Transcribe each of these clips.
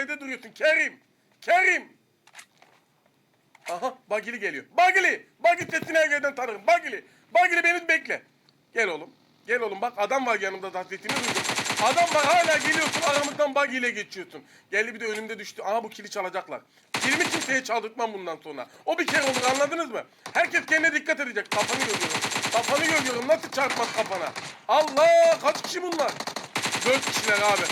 yerde duruyorsun Kerim. Kerim. Aha Bagili geliyor. Bagili. Bagili sesini her yerden tanırım. Bagili. Bagili beni bekle. Gel oğlum. Gel oğlum bak adam var yanımda da sesini duydum. Adam var hala geliyorsun aramızdan Bagili ile geçiyorsun. Geldi bir de önümde düştü. Aha bu kili çalacaklar. Kilimi kimseye çaldırtmam bundan sonra. O bir kere olur anladınız mı? Herkes kendine dikkat edecek. Kafanı görüyorum. Kafanı görüyorum. Nasıl çarpmaz kafana? Allah kaç kişi bunlar? Dört kişiler abi.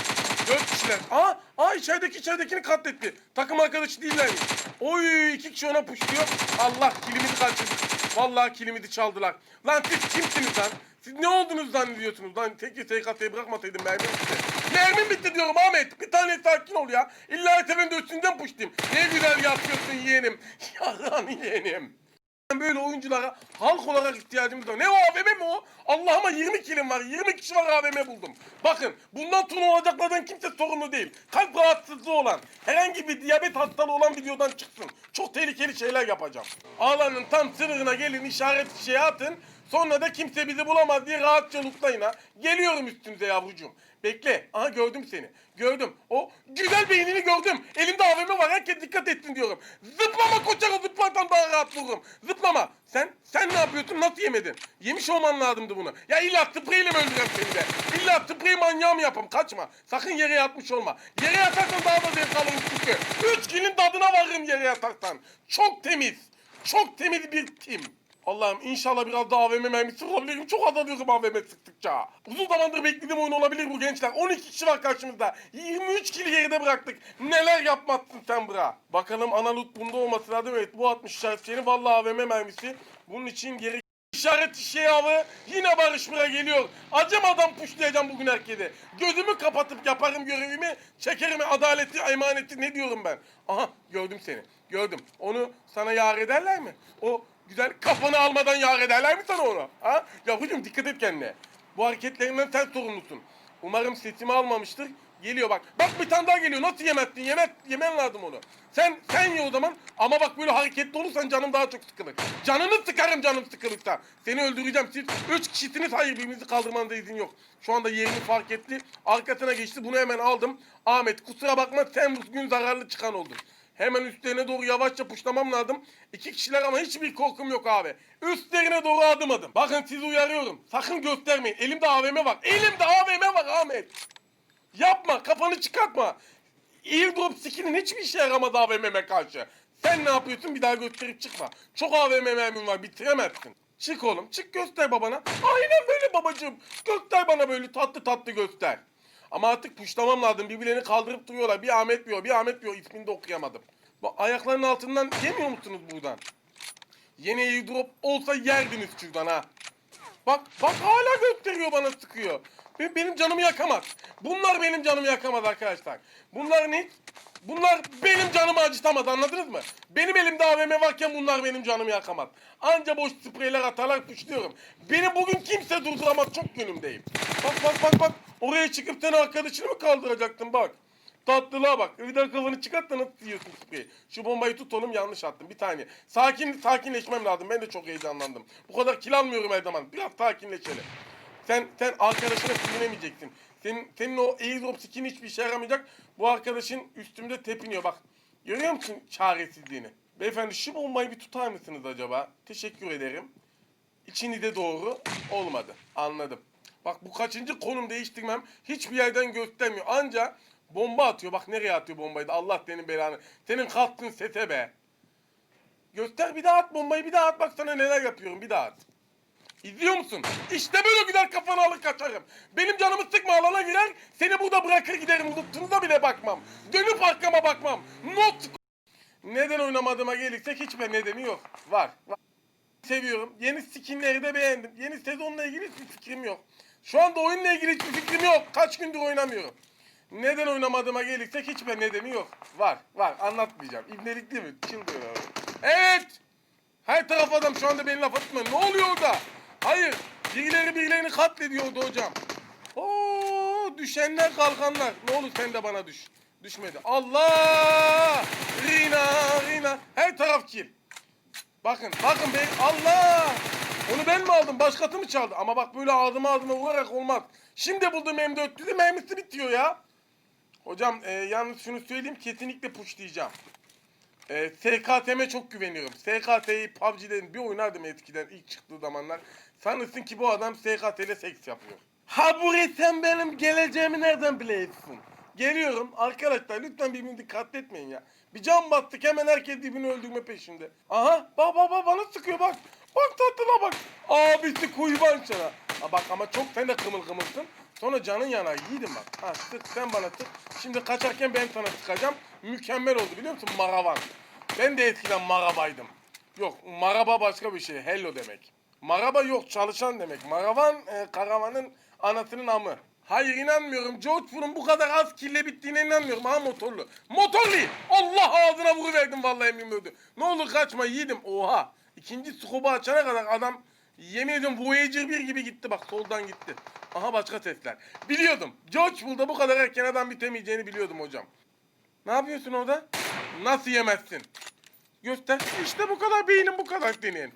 Dört kişiler. Aa, aa içerideki içeridekini katletti. Takım arkadaşı değillermiş. Oy iki kişi ona puşluyor. Allah kilimizi kaçırdık. Vallahi kilimizi çaldılar. Lan siz kimsiniz lan? Siz ne oldunuz zannediyorsunuz lan? Tek TKT'yi bırakmasaydım mermim bitti. Mermim bitti diyorum Ahmet. Bir tane sakin ol ya. İlla senin de üstünden puşlayayım. Ne güzel yapıyorsun yeğenim. Yalan yeğenim. Böyle oyunculara halk olarak ihtiyacımız var. Ne o AVM mi o? Allah'ıma 20 kilim var. 20 kişi var AVM buldum. Bakın bundan turnuva olacaklardan kimse sorumlu değil. Kalp rahatsızlığı olan, herhangi bir diyabet hastalığı olan videodan çıksın. Çok tehlikeli şeyler yapacağım. Alanın tam sınırına gelin işaret şey atın. Sonra da kimse bizi bulamaz diye rahatça lootlayın ha. Geliyorum üstünüze yavrucuğum. Bekle. Aha gördüm seni. Gördüm. O güzel beynini gördüm. Elimde AVM var. Herkes dikkat etsin diyorum. Zıplama koçak o zıplarsan daha rahat vururum. Zıplama. Sen sen ne yapıyorsun? Nasıl yemedin? Yemiş olman lazımdı bunu. Ya illa spreyle mi öldüreceğim seni de? İlla spreyi manyağı mı yapayım? Kaçma. Sakın yere yatmış olma. Yere yatarsan daha da zevk alırım çünkü. Üç kilin tadına varırım yere yatarsan. Çok temiz. Çok temiz bir tim. Allah'ım inşallah biraz daha AVM mermisi olabilirim. Çok azalıyorum AVM sıktıkça. Uzun zamandır beklediğim oyun olabilir bu gençler. 12 kişi var karşımızda. 23 kili geride bıraktık. Neler yapmazsın sen bra. Bakalım ana loot bunda olması lazım. Evet bu 60 işaretçiğini vallahi AVM mermisi. Bunun için geri İşaret şey avı yine Barış Bıra geliyor. Acımadan puşlayacağım bugün herkese. Gözümü kapatıp yaparım görevimi. Çekerim adaleti, emaneti ne diyorum ben. Aha gördüm seni. Gördüm. Onu sana yar ederler mi? O güzel kafanı almadan yar ederler mi sana onu? Ha? Yavrucuğum dikkat et kendine. Bu hareketlerinden sen sorumlusun. Umarım setimi almamıştır. Geliyor bak. Bak bir tane daha geliyor. Nasıl yemezsin? Yemet, yemen lazım onu. Sen sen ye o zaman. Ama bak böyle hareketli olursan canım daha çok sıkılır. Canını sıkarım canım sıkılırsa. Seni öldüreceğim. Siz üç kişisiniz. Hayır birbirinizi kaldırmanıza izin yok. Şu anda yerini fark etti. Arkasına geçti. Bunu hemen aldım. Ahmet kusura bakma sen bugün zararlı çıkan oldun. Hemen üstlerine doğru yavaşça puşlamam lazım. İki kişiler ama hiçbir korkum yok abi. Üstlerine doğru adım adım. Bakın sizi uyarıyorum. Sakın göstermeyin. Elimde AVM var. Elimde AVM var Ahmet. Yapma kafanı çıkartma. Airdrop skill'in hiçbir işe yaramaz AVM'me karşı. Sen ne yapıyorsun bir daha gösterip çıkma. Çok AVM mermin var bitiremezsin. Çık oğlum çık göster babana. Aynen böyle babacığım. Göster bana böyle tatlı tatlı göster. Ama artık puşlamam lazım. Birbirlerini kaldırıp duruyorlar. Bir Ahmet diyor, bir Ahmet diyor. İsmini de okuyamadım. Bu ayaklarının altından yemiyor musunuz buradan? Yeni airdrop olsa yerdiniz şuradan ha. Bak bak hala gösteriyor bana sıkıyor. Be- Benim canımı yakamaz. Bunlar benim canımı yakamaz arkadaşlar. Bunlar ne? Bunlar benim canımı acıtamaz anladınız mı? Benim elimde AVM varken bunlar benim canımı yakamaz. Anca boş spreyler atarlar kuşluyorum. Beni bugün kimse durduramaz çok yönümdeyim. Bak bak bak bak. Oraya çıkıp sen arkadaşını mı kaldıracaktın bak. Tatlılığa bak. Bir daha kafanı çıkart da nasıl yiyorsun spreyi. Şu bombayı tut oğlum yanlış attım. Bir tane. Sakin, sakinleşmem lazım. Ben de çok heyecanlandım. Bu kadar kil almıyorum her zaman. Biraz sakinleşelim. Sen sen arkadaşına sinirlemeyeceksin. Senin, senin o airdrop skin hiçbir işe yaramayacak. Bu arkadaşın üstümde tepiniyor bak. Görüyor musun çaresizliğini? Beyefendi şu bombayı bir tutar mısınız acaba? Teşekkür ederim. İçini de doğru olmadı. Anladım. Bak bu kaçıncı konum değiştirmem hiçbir yerden göstermiyor. Anca bomba atıyor. Bak nereye atıyor bombayı da Allah senin belanı. Senin kalktığın sete be. Göster bir daha at bombayı bir daha at bak sana neler yapıyorum bir daha at. İzliyor musun? İşte böyle gider kafanı alır kaçarım. Benim canımı sıkma alana girer seni burada bırakır giderim. Lütfunuza bile bakmam. Dönüp arkama bakmam. Not neden oynamadığıma gelirsek hiçbir nedeni yok. Var. var. Seviyorum. Yeni skinleri de beğendim. Yeni sezonla ilgili hiçbir fikrim yok. Şu anda oyunla ilgili hiçbir fikrim yok. Kaç gündür oynamıyorum. Neden oynamadığıma gelirsek hiçbir nedeni yok. Var. Var. Anlatmayacağım. İbnelik değil mi? Çıldırıyorum. Evet. Her taraf adam şu anda beni laf atma. Ne oluyor orada? Hayır. Birileri birilerini katlediyordu hocam. Oo, düşenler kalkanlar. Ne olur sen de bana düş. Düşmedi. Allah! Rina, Rina. Her taraf kill. Bakın, bakın ben Allah! Onu ben mi aldım? Başkası mı çaldı? Ama bak böyle ağzıma ağzıma vurarak olmaz. Şimdi buldum M400'ü mermisi bitiyor ya. Hocam e, yalnız şunu söyleyeyim kesinlikle pushlayacağım. E, SKT'me çok güveniyorum. SKT'yi PUBG'den bir oynardım eskiden ilk çıktığı zamanlar. Sanırsın ki bu adam SKT ile seks yapıyor. Ha buraya sen benim geleceğimi nereden biliyorsun? Geliyorum arkadaşlar lütfen birbirini katletmeyin ya. Bir can battık hemen herkes birbirini öldürme peşinde. Aha bak bak bak bana sıkıyor bak. Bak tatlına bak. Abisi kurban sana. Ha, bak ama çok de kımıl kımılsın. Sonra canın yanar yiğidim bak. Ha sık sen bana sık. Şimdi kaçarken ben sana sıkacağım. Mükemmel oldu biliyor musun? Maravan. Ben de eskiden marabaydım. Yok maraba başka bir şey. Hello demek. Maraba yok çalışan demek. Maravan e, karavanın anasının amı. Hayır inanmıyorum. George Bull'un bu kadar az kille bittiğine inanmıyorum. Ha motorlu. Motorlu. Allah ağzına vuruverdim vallahi emin. Ne olur kaçma yiğidim. Oha. İkinci scuba açana kadar adam yemin ediyorum Voyager 1 gibi gitti bak soldan gitti. Aha başka sesler. Biliyordum. George Bull'da bu kadar erken adam bitemeyeceğini biliyordum hocam. Ne yapıyorsun orada? Nasıl yemezsin? Göster. İşte bu kadar beynin bu kadar senin.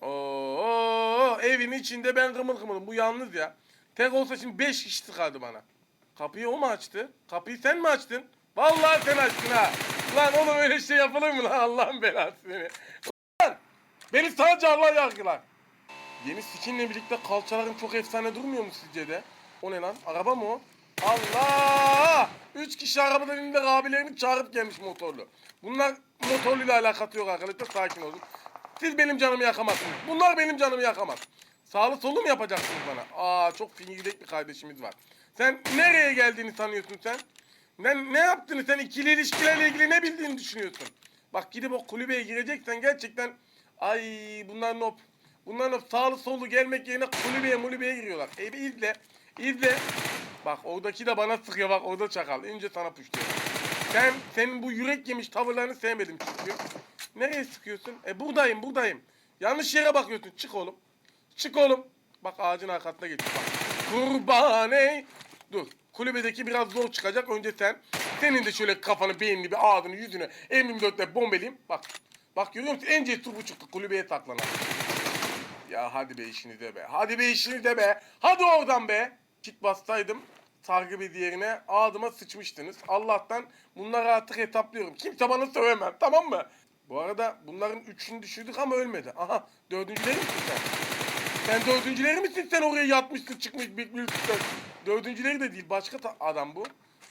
Oo, evin içinde ben kımıl kımılım. Bu yalnız ya. Tek olsa şimdi 5 kişi sıkardı bana. Kapıyı o mu açtı? Kapıyı sen mi açtın? Vallahi sen açtın ha. Lan oğlum öyle şey yapılır mı lan Allah'ın belası seni. Beni sadece Allah yargılar. Yeni skinle birlikte kalçalarım çok efsane durmuyor mu sizce de? O ne lan? Araba mı o? Allah! Üç kişi arabadan elinde abilerini çağırıp gelmiş motorlu. Bunlar motorluyla alakası yok arkadaşlar sakin olun. Siz benim canımı yakamazsınız. Bunlar benim canımı yakamaz. Sağlı solu mu yapacaksınız bana? Aa çok fingirdek bir kardeşimiz var. Sen nereye geldiğini sanıyorsun sen? Ne, ne yaptığını sen ikili ilişkilerle ilgili ne bildiğini düşünüyorsun? Bak gidip o kulübeye gireceksen gerçekten ay bunlar nop. Bunlar nop sağlı sollu gelmek yerine kulübeye mulübeye giriyorlar. E bir izle. izle. Bak oradaki de bana sıkıyor bak orada çakal. Önce sana puşluyor. Sen senin bu yürek yemiş tavırlarını sevmedim çünkü. Nereye sıkıyorsun? E buradayım buradayım. Yanlış yere bakıyorsun. Çık oğlum. Çık oğlum. Bak ağacın arkasına geç. Bak. Kurban ey. Dur. Kulübedeki biraz zor çıkacak. Önce sen. Senin de şöyle kafanı, beynini, bir ağzını, yüzünü M24'le bombeleyim. Bak. Bak görüyor musun? En cesur bu çıktı. Kulübeye saklanan. Ya hadi be işinize be. Hadi be işinize be. Hadi oradan be. Kit bastaydım. Sargı diğerine ağzıma sıçmıştınız. Allah'tan bunları artık hesaplıyorum. Kimse bana sövemez tamam mı? Bu arada bunların üçünü düşürdük ama ölmedi. Aha dördüncüleri misin sen? Sen dördüncüleri misin sen oraya yatmışsın çıkmış bir. Dördüncüleri de değil başka adam bu.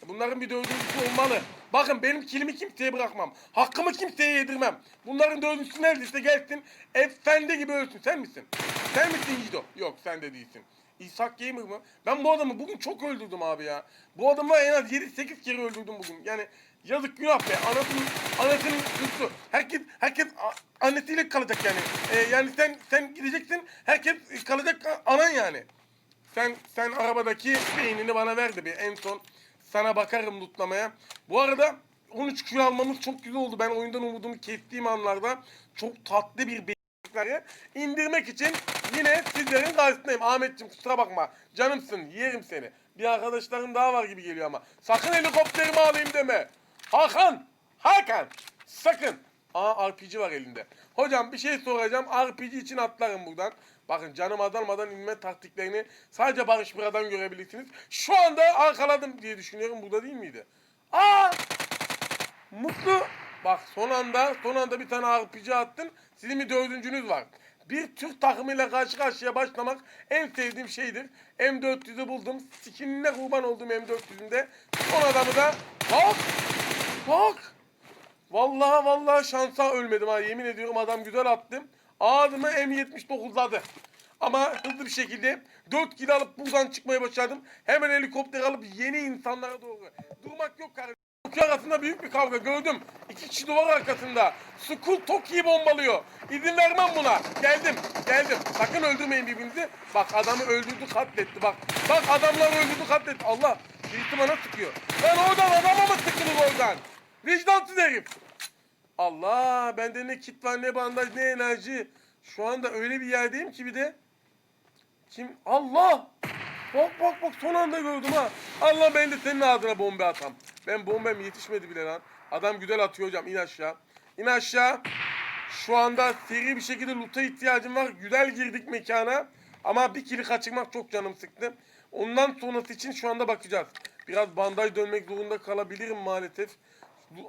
Bunların bir dördüncüsü olmalı. Bakın benim kilimi kimseye bırakmam. Hakkımı kimseye yedirmem. Bunların dördüncüsü neredeyse gelsin. Efendi gibi ölsün. Sen misin? Sen misin Yiğido? Yok sen de değilsin. İshak Gamer mı? Ben bu adamı bugün çok öldürdüm abi ya. Bu adamı en az 7-8 kere öldürdüm bugün. Yani yazık günah be. Anasının, anasının kızı. Herkes, herkes annesiyle kalacak yani. Ee, yani sen sen gideceksin. Herkes kalacak anan yani. Sen sen arabadaki beynini bana ver de bir en son sana bakarım lootlamaya. Bu arada 13 kilo almamız çok güzel oldu. Ben oyundan umudumu kestiğim anlarda çok tatlı bir beyinlikleri indirmek için yine sizlerin karşısındayım. Ahmetciğim kusura bakma. Canımsın. Yerim seni. Bir arkadaşlarım daha var gibi geliyor ama. Sakın helikopterimi alayım deme. Hakan. Hakan. Sakın. Aa RPG var elinde. Hocam bir şey soracağım. RPG için atlarım buradan. Bakın canım azalmadan inme taktiklerini sadece Barış Bıra'dan görebilirsiniz. Şu anda arkaladım diye düşünüyorum. Burada değil miydi? Aa! Mutlu. Bak son anda son anda bir tane RPG attın. Sizin bir dördüncünüz var. Bir Türk takımıyla karşı karşıya başlamak en sevdiğim şeydir. M400'ü buldum. Skinine kurban oldum M400'ünde. Son adamı da bak. Bak. Vallahi vallahi şansa ölmedim ha. Yemin ediyorum adam güzel attı. Ağzımı M79'ladı. Ama hızlı bir şekilde 4 kilo alıp buradan çıkmaya başladım. Hemen helikopter alıp yeni insanlara doğru. Durmak yok kardeşim. İki arasında büyük bir kavga gördüm. İki kişi duvar arkasında. Skull Toki'yi bombalıyor. İzin vermem buna. Geldim, geldim. Sakın öldürmeyin birbirinizi. Bak adamı öldürdü, katletti bak. Bak adamları öldürdü, katletti. Allah, birisi bana sıkıyor. Ben oradan adama mı sıkılır oradan? Vicdansız herif. Allah, bende ne kit var, ne bandaj, ne enerji. Şu anda öyle bir yerdeyim ki bir de. Kim? Allah! Bak bak bak son anda gördüm ha. Allah ben de senin ağzına bomba atam. Ben bombam yetişmedi bile lan. Adam güzel atıyor hocam in aşağı. İn aşağı. Şu anda seri bir şekilde loot'a ihtiyacım var. Güzel girdik mekana. Ama bir kili kaçırmak çok canım sıktı. Ondan sonrası için şu anda bakacağız. Biraz bandaj dönmek zorunda kalabilirim maalesef.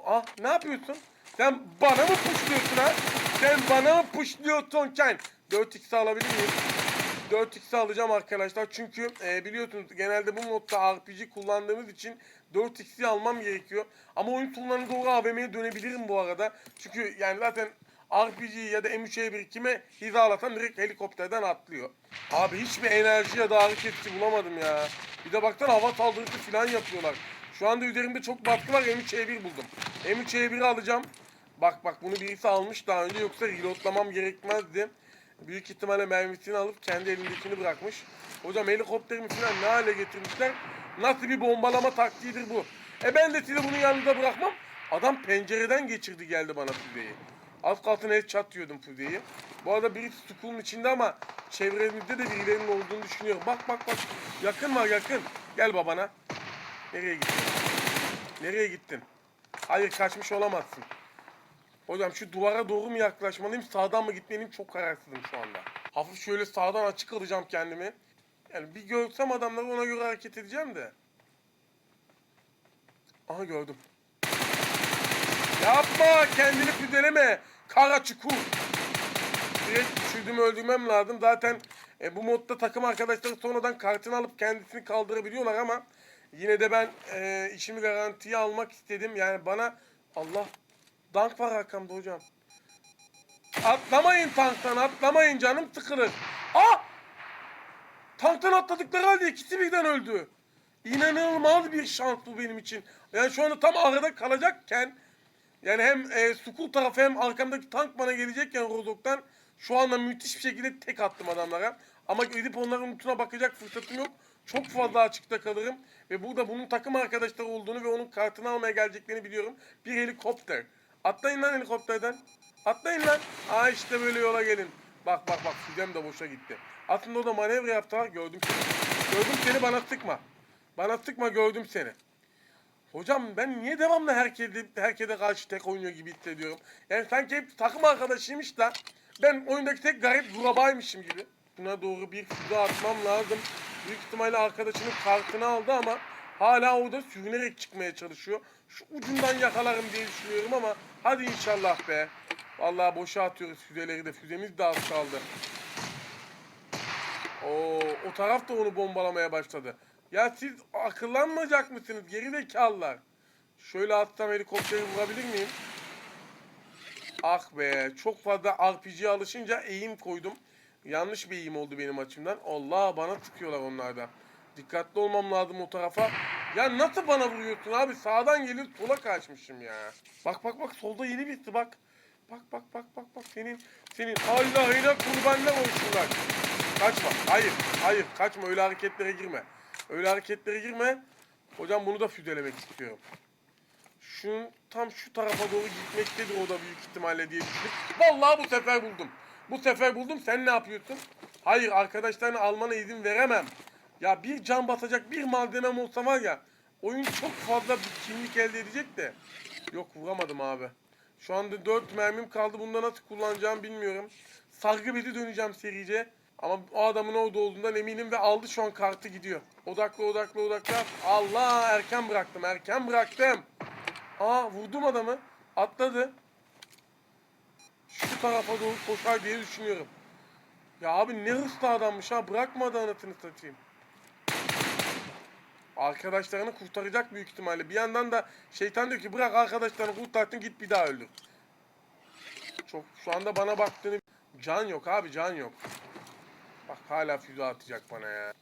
Ah ne yapıyorsun? Sen bana mı puşluyorsun ha? Sen bana mı puşluyorsun Ken? 4x alabilir miyim? 4x alacağım arkadaşlar. Çünkü e, biliyorsunuz genelde bu modda RPG kullandığımız için 4x'i almam gerekiyor. Ama oyun sonlarına doğru AVM'ye dönebilirim bu arada. Çünkü yani zaten RPG ya da M3E1 kime hizalasam direkt helikopterden atlıyor. Abi hiçbir enerji ya da hareketçi bulamadım ya. Bir de baksana hava saldırısı falan yapıyorlar. Şu anda üzerimde çok baskı var M3E1 buldum. M3E1'i alacağım. Bak bak bunu birisi almış daha önce yoksa reloadlamam gerekmezdi. Büyük ihtimalle mermisini alıp kendi elindekini bırakmış. Hocam helikopterimi falan ne hale getirmişler. Nasıl bir bombalama taktiğidir bu. E ben de sizi bunun yanında bırakmam. Adam pencereden geçirdi geldi bana füzeyi. Az kalsın el çatıyordum füzeyi. Bu arada birisi sukulun içinde ama çevremizde de birilerinin olduğunu düşünüyorum. Bak bak bak. Yakın var yakın. Gel babana. Nereye gittin? Nereye gittin? Hayır kaçmış olamazsın. Hocam şu duvara doğru mu yaklaşmalıyım, sağdan mı gitmeliyim çok kararsızım şu anda. Hafif şöyle sağdan açık alacağım kendimi. Yani bir görsem adamları ona göre hareket edeceğim de. Aha gördüm. Yapma kendini füzeleme. Kara çukur. Direkt düşürdüğümü öldürmem lazım. Zaten e, bu modda takım arkadaşları sonradan kartını alıp kendisini kaldırabiliyorlar ama yine de ben e, işimi garantiye almak istedim. Yani bana Allah dank var arkamda hocam. Atlamayın tanktan atlamayın canım sıkılır. Ah! Tanktan atladıkları halde ikisi birden öldü. İnanılmaz bir şans bu benim için. Yani şu anda tam arada kalacakken yani hem e, Sukul tarafı hem arkamdaki tank bana gelecekken Rozok'tan şu anda müthiş bir şekilde tek attım adamlara. Ama gidip onların lootuna bakacak fırsatım yok. Çok fazla açıkta kalırım. Ve burada bunun takım arkadaşları olduğunu ve onun kartını almaya geleceklerini biliyorum. Bir helikopter. Atlayın lan helikopterden. Atlayın lan. Aa işte böyle yola gelin. Bak bak bak füzem de boşa gitti. Aslında o da manevra yaptılar. Gördüm seni. Gördüm seni bana sıkma. Bana sıkma gördüm seni. Hocam ben niye devamlı herkese, herkese karşı tek oynuyor gibi hissediyorum. Yani sanki hep takım arkadaşıymış da ben oyundaki tek garip gurabaymışım gibi. Buna doğru bir füze atmam lazım. Büyük ihtimalle arkadaşının kartını aldı ama hala orada sürünerek çıkmaya çalışıyor. Şu ucundan yakalarım diye düşünüyorum ama hadi inşallah be. Vallahi boşa atıyoruz füzeleri de. Füzemiz de az kaldı. Oo, o taraf da onu bombalamaya başladı. Ya siz akıllanmayacak mısınız geri zekalılar? Şöyle atsam helikopteri vurabilir miyim? Ah be çok fazla RPG'ye alışınca eğim koydum. Yanlış bir eğim oldu benim açımdan. Allah bana tıkıyorlar onlardan. Dikkatli olmam lazım o tarafa. Ya nasıl bana vuruyorsun abi? Sağdan gelir sola kaçmışım ya. Bak bak bak solda yeni bitti bak. Bak bak bak bak bak senin senin Allah'ına kurbanlar olsunlar. Kaçma. Hayır. Hayır. Kaçma. Öyle hareketlere girme. Öyle hareketlere girme. Hocam bunu da füzelemek istiyorum. Şu tam şu tarafa doğru gitmektedir o da büyük ihtimalle diye düşündüm. Vallahi bu sefer buldum. Bu sefer buldum. Sen ne yapıyorsun? Hayır arkadaşlarını almana izin veremem. Ya bir can basacak bir malzemem olsa var ya oyun çok fazla kimlik elde edecek de. Yok vuramadım abi. Şu anda 4 mermim kaldı. Bunda nasıl kullanacağımı bilmiyorum. Sargı bezi döneceğim serice. Ama o adamın orada olduğundan eminim ve aldı şu an kartı gidiyor. Odaklı odaklı odaklı. Allah erken bıraktım erken bıraktım. Aa vurdum adamı. Atladı. Tarafa doğru koşar diye düşünüyorum. Ya abi ne hırslı adammış ha bırakmadı anasını satayım. Arkadaşlarını kurtaracak büyük ihtimalle. Bir yandan da şeytan diyor ki bırak arkadaşlarını kurtardın git bir daha öldür. Çok şu anda bana baktığını can yok abi can yok. Bak hala füze atacak bana ya.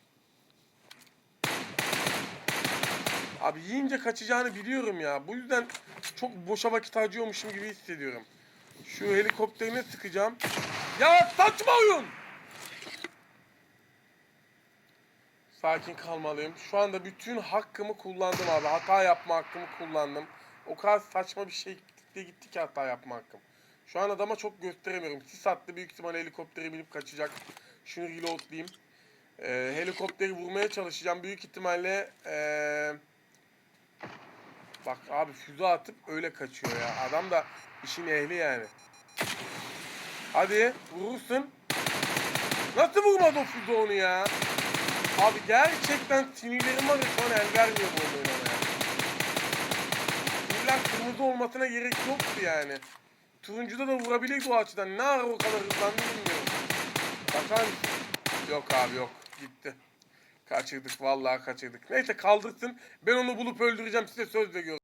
Abi yiyince kaçacağını biliyorum ya. Bu yüzden çok boşa vakit harcıyormuşum gibi hissediyorum. Şu helikopterine sıkacağım. Ya saçma oyun! Sakin kalmalıyım. Şu anda bütün hakkımı kullandım abi. Hata yapma hakkımı kullandım. O kadar saçma bir şekilde gitti ki hata yapma hakkım. Şu an adama çok gösteremiyorum. Sis attı büyük ihtimalle helikopteri binip kaçacak. Şunu reloadlayayım. Ee, helikopteri vurmaya çalışacağım. Büyük ihtimalle ee... Bak abi füze atıp öyle kaçıyor ya. Adam da işin ehli yani. Hadi vurursun. Nasıl vurmadı o füze onu ya? Abi gerçekten sinirlerim var şu an el vermiyor bu oyunu oynamaya. İlla kırmızı olmasına gerek yoktu yani. Turuncuda da vurabilirdi o açıdan. Ne ara o kadar hızlandı bilmiyorum. Bakar? Yok abi yok. Gitti. Kaçırdık vallahi kaçırdık. Neyse kaldırsın. Ben onu bulup öldüreceğim size söz veriyorum.